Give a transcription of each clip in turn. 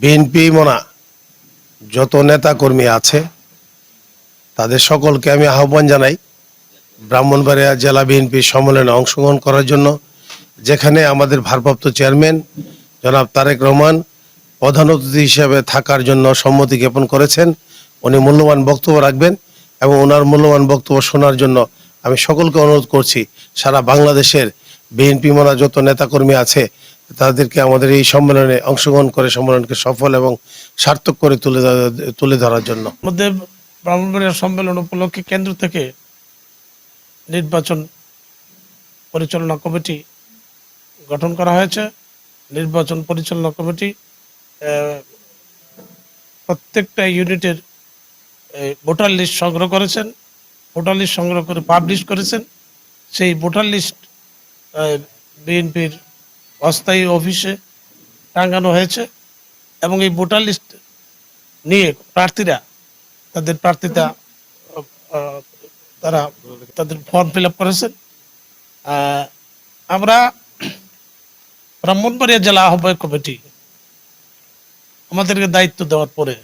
BNP Mona যত নেতা কর্মী আছে, তাদের সকলকে আমি আহ্বান জানাই ব্রাহ্মণবাড়িয়া জেলা বিএনপি সম্মেলনে অংশগ্রহণ করার জন্য, যেখানে আমাদের ভারপ্রাপ্ত চেয়ারম্যান জনাব তারেক রহমান প্রধান অতিথি হিসেবে থাকার জন্য সম্মতি জ্ঞাপন করেছেন। উনি মূল্যবান বক্তব্য রাখবেন এবং ওনার মূল্যবান বক্তব্য শোনার জন্য আমি সকলকে অনুরোধ করছি, সারা বাংলাদেশের বিএনপি মোনা যত নেতাকর্মী আছে তাদেরকে আমাদের এই সম্মেলনে অংশগ্রহণ করে সম্মেলনকে সফল এবং সার্থক করে তুলে তুলে ধরার জন্য। মধ্যে ব্রাহ্মণবাড়িয়া সম্মেলন উপলক্ষে কেন্দ্র থেকে নির্বাচন পরিচালনা কমিটি গঠন করা হয়েছে। নির্বাচন পরিচালনা কমিটি প্রত্যেকটা ইউনিটের ভোটার লিস্ট সংগ্রহ করেছেন, ভোটার লিস্ট সংগ্রহ করে পাবলিশ করেছেন। সেই ভোটার লিস্ট বিএনপির অস্থায়ী অফিসে টাঙানো হয়েছে এবং এই ভোটার লিস্ট নিয়ে প্রার্থীরা, তাদের প্রার্থিতা তারা তাদের ফর্ম ফিল আপ করেছেন। আমরা ব্রাহ্মণবাড়িয়া জেলা আহ্বায়ক কমিটি আমাদেরকে দায়িত্ব দেওয়ার পরে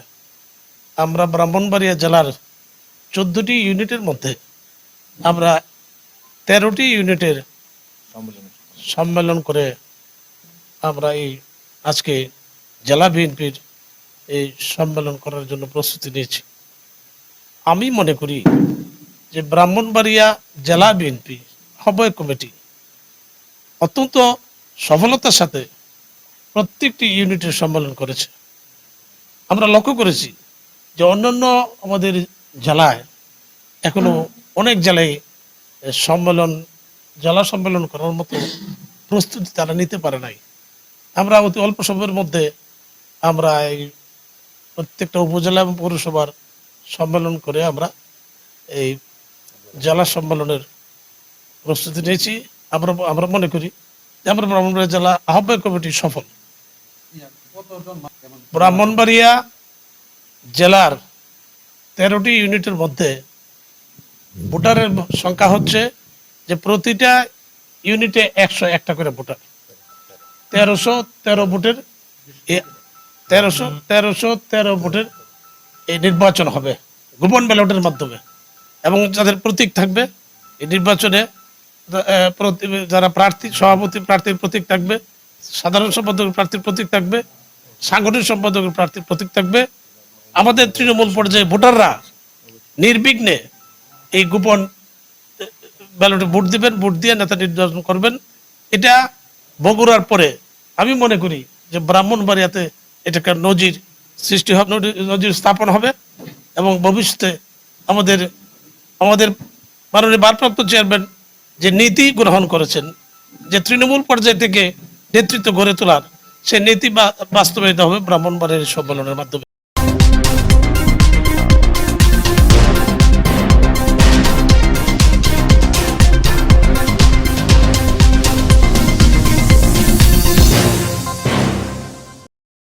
আমরা ব্রাহ্মণবাড়িয়া জেলার চোদ্দটি ইউনিটের মধ্যে আমরা তেরোটি ইউনিটের সম্মেলন করে আমরা এই আজকে জেলা বিএনপির এই সম্মেলন করার জন্য প্রস্তুতি নিয়েছি। আমি মনে করি যে ব্রাহ্মণবাড়িয়া জেলা বিএনপি আহ্বায়ক কমিটি অত্যন্ত সফলতার সাথে প্রত্যেকটি ইউনিটের সম্মেলন করেছে। আমরা লক্ষ্য করেছি যে অন্যান্য আমাদের জেলায় এখনও অনেক জেলায় সম্মেলন, জেলা সম্মেলন করার মতো প্রস্তুতি তারা নিতে পারে নাই। আমরা অতি অল্প সময়ের মধ্যে আমরা এই প্রত্যেকটা উপজেলা এবং পৌরসভার সম্মেলন করে আমরা এই জেলা সম্মেলনের প্রস্তুতি নিয়েছি। আমরা আমরা মনে করি যে আমরা ব্রাহ্মণবাড়িয়া জেলা আহ্বায়ক কমিটি সফল। ব্রাহ্মণবাড়িয়া জেলার তেরোটি ইউনিটের মধ্যে ভোটারের সংখ্যা হচ্ছে যে প্রতিটা ইউনিটে একশো একটা করে ভোটার। তেরোশো তেরো ভোটের তেরোশো তেরোশো তেরো ভোটের এই নির্বাচন হবে গোপন ব্যালটের মাধ্যমে। এবং যাদের প্রতীক থাকবে, এই নির্বাচনে যারা প্রার্থী, সভাপতি প্রার্থীর প্রতীক থাকবে, সাধারণ সম্পাদকের প্রার্থীর প্রতীক থাকবে, সাংগঠনিক সম্পাদকের প্রার্থীর প্রতীক থাকবে, আমাদের তৃণমূল পর্যায়ে ভোটাররা নির্বিঘ্নে এই গোপন ব্যালটে ভোট দিবেন, ভোট দিয়ে নেতা নির্বাচন করবেন। এটা বগুড়ার পরে আমি মনে করি যে ব্রাহ্মণবাড়িয়াতে এটাকে নজির সৃষ্টি হবে, নজির- স্থাপন হবে এবং ভবিষ্যতে আমাদের আমাদের মাননীয় ভারপ্রাপ্ত চেয়ারম্যান যে নীতি গ্রহণ করেছেন, যে তৃণমূল পর্যায় থেকে নেতৃত্ব গড়ে তোলার সে নীতি বাস্তবায়িত হবে ব্রাহ্মণবাড়িয়ার এই সম্মেলনের মাধ্যমে।